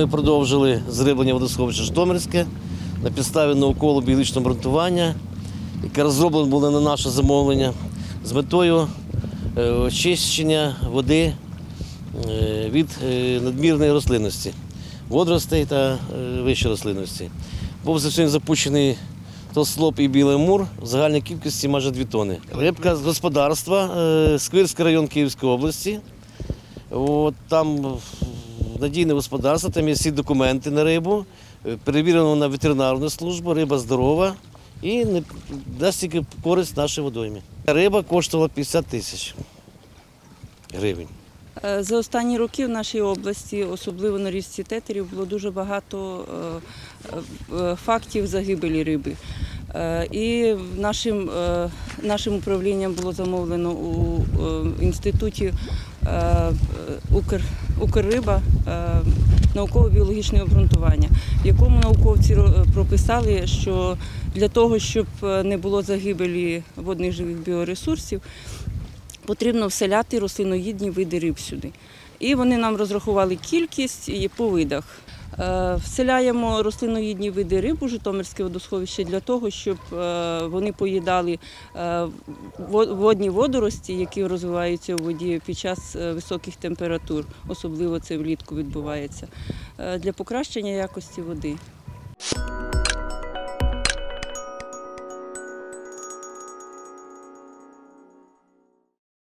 Ми продовжили зриблення водосховища Житомирське на підставі науково біологічного обґрунтування, яке розроблено було на наше замовлення з метою очищення води е, від е, надмірної рослинності, водоростей та е, вищої рослинності. Був сьогодні запущений Тослоп і Білий Мур в загальній кількості майже 2 тони. Рибка з господарства, е, Сквирський район Київської області. От, там е, надійне господарство, там є всі документи на рибу, е, перевірено на ветеринарну службу, риба здорова і не дасть тільки користь нашій водоймі. Риба коштувала 50 тисяч гривень. Е, За останні роки в нашій області, особливо на річці тетерів, було дуже багато е, е, фактів загибелі риби. І нашим, нашим управлінням було замовлено у інституті Укрриба науково-біологічне обґрунтування, в якому науковці прописали, що для того, щоб е, не було загибелі водних живих біоресурсів, потрібно вселяти рослиноїдні види риб сюди. І вони нам розрахували кількість і по видах. Е, Вселяємо рослиноїдні види риб у Житомирське водосховище для того, щоб е, вони поїдали е, водні водорості, які розвиваються у воді під час високих температур, особливо це влітку відбувається, для покращення якості води.